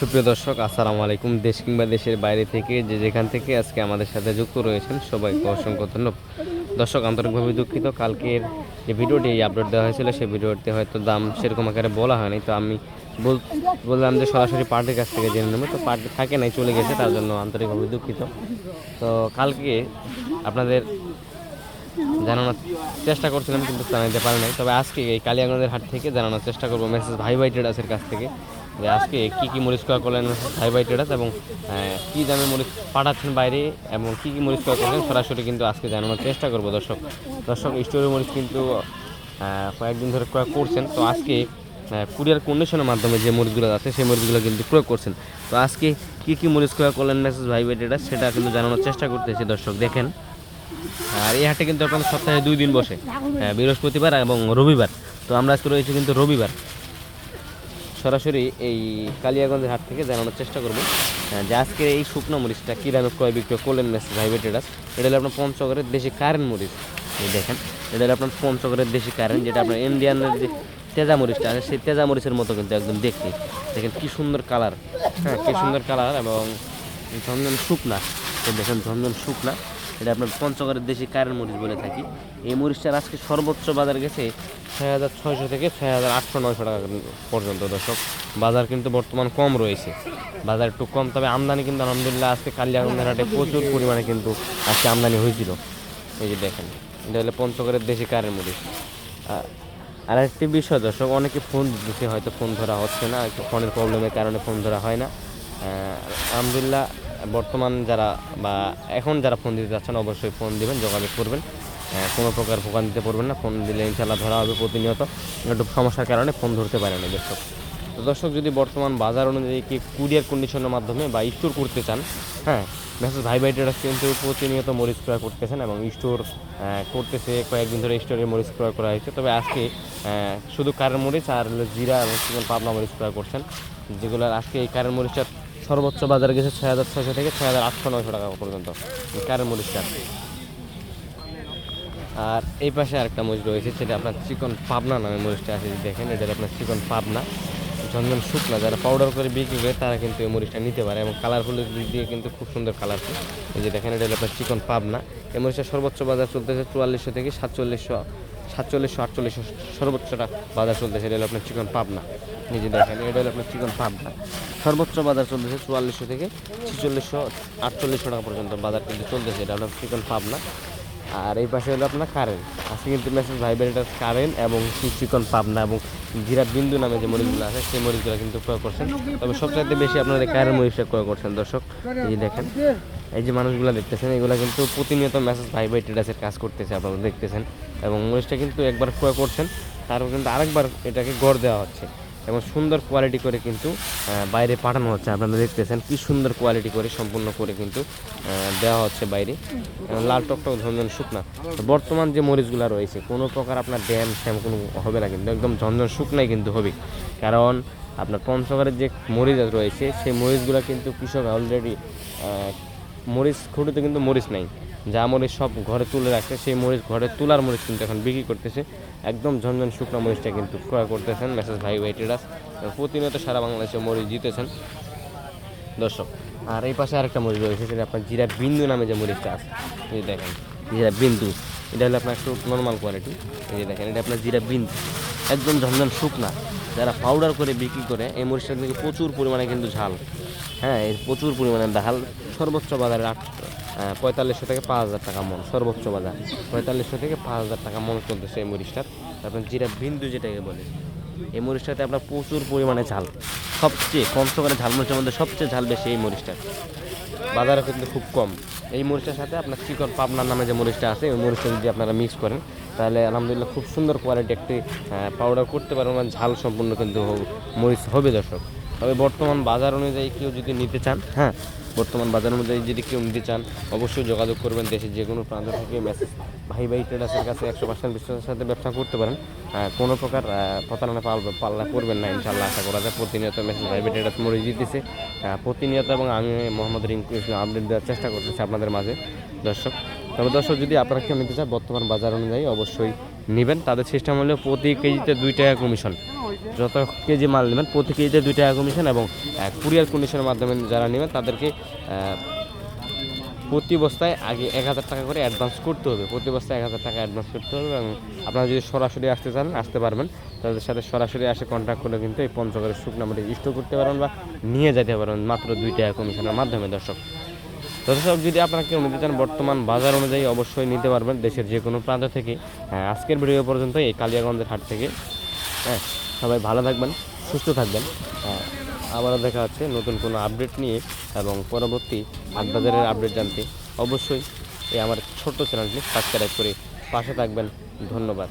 সুপ্রিয় দর্শক, আসসালামু আলাইকুম। দেশ কিংবা দেশের বাইরে থেকে যে যেখান থেকে আজকে আমাদের সাথে যুক্ত রয়েছেন, সবাইকে অসংখ্য ধন্যবাদ। দর্শক, আন্তরিকভাবে দুঃখিত। কালকের যে ভিডিওটি আপলোড দেওয়া হয়েছিল সেই ভিডিওতে হয়তো দাম সেরকম আকারে বলা হয়নি। তো আমি বল- বললাম যে সরাসরি পার্টির কাছ থেকে জেনে নেব। তো পার্টি থাকে নাই, চলে গেছে, তার জন্য আন্তরিকভাবে দুঃখিত। তো কালকে আপনাদের জানানোর চেষ্টা করছিলাম, কিন্তু জানাতে পারি নাই। তবে আজকে এই কালিয়াগঞ্জের হাট থেকে জানানোর চেষ্টা করব। মেসেজ ভাই ভাই ট্রেডার্সের কাছ থেকে। যে আজকে কী কী মরিচ ক্রয় করলেন ভাই ট্রেডার্স এবং আহ, কী দামে মরিচ পাঠাচ্ছেন বাইরে এবং কী কী মরিচ ক্রয় করলেন সরাসরি কিন্তু আজকে জানানোর চেষ্টা করব দর্শক। দর্শক স্টোরি মরিচ কিন্তু কয়েকদিন ধরে ক্রয় করছেন। তো আজকে কুরিয়ার কন্ডিশনের মাধ্যমে যে মরিচগুলো আছে সেই মরিচগুলো কিন্তু প্রয়োগ করছেন। তো আজকে কী কী মরিচ ক্রয় করলেন মেসেজ ভাই ট্রেডার্স সেটা কিন্তু জানানোর চেষ্টা করতেছি দর্শক দেখেন। আর এই হাটে কিন্তু এখন সপ্তাহে দুই দিন বসে হ্যাঁ, বৃহস্পতিবার এবং রবিবার। তো আমরা আজকে রয়েছি কিন্তু রবিবার। সরাসরি এই কালিয়াগঞ্জের হাট থেকে জানানোর চেষ্টা করব। হ্যাঁ, যে আজকে এই শুকনো মরিচটা কী দামে ক্রয় বিক্রয় করলেন ভাইবে ট্রেডার্স এটা হলো আপনার পঞ্চগড়ের দেশি কারেন্ট মরিচ। এই দেখেন এটা হলো আপনার পঞ্চগড়ের দেশি কারেন্ট যেটা আপনার ইন্ডিয়ানের যে তেজা মরিচটা আছে সেই তেজা মরিচের মতো কিন্তু একদম দেখতে। দেখেন কী সুন্দর কালার হ্যাঁ কী সুন্দর কালার এবং ঝনঝন শুকনা। দেখেন ঝনঝন শুকনা। এটা আপনার পঞ্চগড়ের দেশি কারেন্ট মরিচ বলে থাকি। এই মরিচটার আজকে সর্বোচ্চ বাজার গেছে ছয় হাজার ছয়শো থেকে ছয় হাজার আটশো নয়শো টাকা পর্যন্ত দর্শক। বাজার কিন্তু বর্তমান কম রয়েছে। বাজার একটু কম, তবে আমদানি কিন্তু আলহামদুলিল্লাহ আজকে কালিয়াগঞ্জের হাটে প্রচুর পরিমাণে কিন্তু আজকে আমদানি হয়েছিল। এই যে দেখেন, এটা হলো পঞ্চগড়ের দেশি কারেন্ট মরিচ। আর একটি বিষয় দর্শক, অনেকে ফোন দিচ্ছে হয়তো ফোন ধরা হচ্ছে না, একটু ফোনের প্রবলেমের কারণে ফোন ধরা হয় না। আলহামদুলিল্লাহ বর্তমান যারা বা এখন যারা ফোন দিতে যাচ্ছেন, অবশ্যই ফোন দিবেন, যোগাযোগ করবেন। কোনো প্রকার ভোগান দিতে পারবেন না ফোন দিলে ইনশাল্লাহ ধরা হবে প্রতিনিয়ত। একটু সমস্যার কারণে ফোন ধরতে পারে না দর্শক তো দর্শক, যদি বর্তমান বাজার অনুযায়ী কি কুরিয়ার কন্ডিশনের মাধ্যমে বা স্টোর করতে চান হ্যাঁ মেসেজ ভাই ভাই ট্রেডার্স কিন্তু প্রতিনিয়ত মরিচ ক্রয় করতেছেন এবং স্টোর করতেছে, কয়েকদিন ধরে স্টোরে মরিচ ক্রয় করা হয়েছে। তবে আজকে শুধু কারের মরিচ আর জিরা এবং পাবনা মরিচ ক্রয় করছেন। যেগুলো আজকে এই কারের মরিচটা সর্বোচ্চ বাজারে গেছে ছয় হাজার ছয়শো থেকে ছয় হাজার আটশো নয়শো টাকা পর্যন্ত। কারের মরিচটা আর এই পাশে আরেকটা মরিচ রয়েছে, সেটা আপনার চিকন পাবনা নামে মরিচটা আছে দেখেন এটা আপনার চিকন পাবনা, ঝনঝন শুকনা। যারা পাউডার করে বিক্রি করে, তারা কিন্তু এই মরিচটা নিতে পারে এবং কালারফুলের দিক দিয়ে কিন্তু খুব সুন্দর কালারফুল এই যে দেখেন, এটা আপনার চিকন পাবনা। এই মরিচটা সর্বোচ্চ বাজার চলতেছে চুয়াল্লিশশো থেকে সাতচল্লিশশো সাতচল্লিশশো আটচল্লিশশো সর্বোচ্চটা বাজার চলতেছে, এটা হলো আপনার চিকন পাবনা। নিজে দেখেন, এটা হলো আপনার চিকন পাবনা। সর্বোচ্চ বাজার চলতেছে চুয়াল্লিশশো থেকে ছিচল্লিশশো আটচল্লিশশো টাকা পর্যন্ত বাজার কিন্তু চলতেছে, এটা হলো চিকন পাবনা। আর এই পাশে হলো আপনার কারেন্ট আজকে কিন্তু মেসেজ ভাইব্রেটার কারেন্ট এবং চিকন পাবনা এবং জিরা বিন্দু নামে যে মরিচগুলো আছে, সেই মরিচগুলো কিন্তু ক্রয় করছেন। তবে সবচাইতে বেশি আপনারা কারেন্ট মরিচটা ক্রয় করছেন, দর্শক, এই দেখেন, এই যে মানুষগুলো দেখতেছেন, এগুলো কিন্তু প্রতিনিয়ত মেসেজ ভাই ভাই ট্রেডার্সের কাজ করতেছে, আপনারা দেখতেছেন। এবং মরিচটা কিন্তু একবার ক্রয় করছেন, তারপর কিন্তু আরেকবার এটাকে গড় দেওয়া হচ্ছে। এবং সুন্দর কোয়ালিটি করে কিন্তু বাইরে পাঠানো হচ্ছে। আপনারা দেখতেছেন কি সুন্দর কোয়ালিটি করে, সম্পূর্ণ করে কিন্তু দেওয়া হচ্ছে বাইরে। লাল টকটক ঝনঝন শুকনা। বর্তমান যে মরিচগুলো রয়েছে, কোনো প্রকার আপনার ড্যাম শ্যাম কোনো হবে না কিন্তু, একদম ঝনঝন শুকনাই কিন্তু হবে। কারণ আপনার পঞ্চগড়ের যে মরিচ রয়েছে, সেই মরিচগুলো কিন্তু কৃষক অলরেডি মরিচ খুঁটিতে কিন্তু মরিচ নাই। যা মরিচ সব ঘরে তুলে রাখছে, সেই মরিচ ঘরে তোলার মরিচ কিন্তু এখন বিক্রি করতেছে। একদম ঝনঝন শুকনো মরিচটা কিন্তু ক্রয় করতেছেন মেসেজ ভাই ভাই ট্রেডার্স প্রতিনিয়ত সারা বাংলাদেশে মরিচ জিতেছেন। দর্শক, আর এই পাশে আরেকটা মরিচ রয়েছে, সেটা আপনার জিরা বিন্দু নামে যে মরিচটা আছে। এই দেখেন, জিরা বিন্দু, এটা হলো আপনার একটু নর্মাল কোয়ালিটি এই যে দেখেন, এটা আপনার জিরা বিন্দু। একদম ঝনঝন শুকনা। যারা পাউডার করে বিক্রি করে, এই মরিচটা থেকে প্রচুর পরিমাণে কিন্তু ঝাল। হ্যাঁ এর প্রচুর পরিমাণে ঝাল সর্বোচ্চ বাজারে আট পঁয়তাল্লিশশো থেকে পাঁচ হাজার টাকা মন, সর্বোচ্চ বাজার। পঁয়তাল্লিশশো থেকে পাঁচ হাজার টাকা মন চলতেছে এই মরিচটার। তারপর জিরা বিন্দু যেটাকে বলে, এই মরিচটাতে আপনার প্রচুর পরিমাণে ঝাল। সবচেয়ে পঞ্চগড়ে ঝাল মরিচের মধ্যে সবচেয়ে ঝাল বেশি এই মরিচটার। বাজারে কিন্তু খুব কম। এই মরিচটার সাথে আপনার চিকন পাবনার নামে যে মরিচটা আছে, ওই মরিচটা যদি আপনারা মিক্স করেন, তাহলে আলহামদুলিল্লাহ খুব সুন্দর কোয়ালিটি একটি পাউডার করতে পারবেন ঝাল সম্পূর্ণ কিন্তু মরিচ হবে দর্শক। তবে বর্তমান বাজার অনুযায়ী কেউ যদি নিতে চান হ্যাঁ বর্তমান বাজার অনুযায়ী যদি কেউ নিতে চান, অবশ্যই যোগাযোগ করবেন দেশের যে কোনো প্রান্ত থেকে। মেসেজ, ভাই ভাই ট্রেডার্সের কাছে একশো পার্সেন্ট বিশ্বাসের সাথে ব্যবসা করতে পারেন। কোনো প্রকার প্রতারণা পাল- পাল্লা করবেন না ইনশাল্লাহ আশা করা যায়। প্রতিনিয়ত মেসেজ, ভাই ভাই ট্রেডার্স মরে দিতেছে। প্রতিনিয়ত এবং আমি মোহাম্মদ রিঙ্কু ইসলাম আপডেট দেওয়ার চেষ্টা করতেছি আপনাদের মাঝে। দর্শক, তবে দর্শক, যদি আপনারা কেউ নিতে চান, বর্তমান বাজার অনুযায়ী অবশ্যই নেবেন। তাদের সিস্টেম হলো প্রতি কেজিতে দুই টাকা কমিশন। যত কেজি মাল নেবেন প্রতি কেজিতে দুই টাকা কমিশন এবং কুরিয়ার কন্ডিশনের মাধ্যমে যারা নেবেন তাদেরকে প্রতি বস্তায় আগে এক হাজার টাকা করে অ্যাডভান্স করতে হবে। প্রতি বস্তায় এক হাজার টাকা অ্যাডভান্স করতে হবে এবং আপনারা যদি সরাসরি আসতে চান আসতে পারবেন। তাদের সাথে সরাসরি আসে কন্ট্যাক্ট করে কিন্তু এই পঞ্চগড়ের শুকনো মাটি স্টোর করতে পারবেন বা নিয়ে যেতে পারবেন মাত্র দুই টাকা কমিশনের মাধ্যমে দর্শক। দর্শক যদি আপনারা কেউ নিতে চান বর্তমান বাজার অনুযায়ী অবশ্যই নিতে পারবেন দেশের যে কোনো প্রান্ত থেকে। হ্যাঁ, আজকের ভিডিও পর্যন্ত এই কালিয়াগঞ্জের হাট থেকে। হ্যাঁ। সবাই ভালো থাকবেন, সুস্থ থাকবেন। আবারও দেখা হচ্ছে নতুন কোনো আপডেট নিয়ে এবং পরবর্তী হাটবাজারের আপডেট জানতে। অবশ্যই এই আমার ছোট্ট চ্যানেলটি সাবস্ক্রাইব করে পাশে থাকবেন। ধন্যবাদ।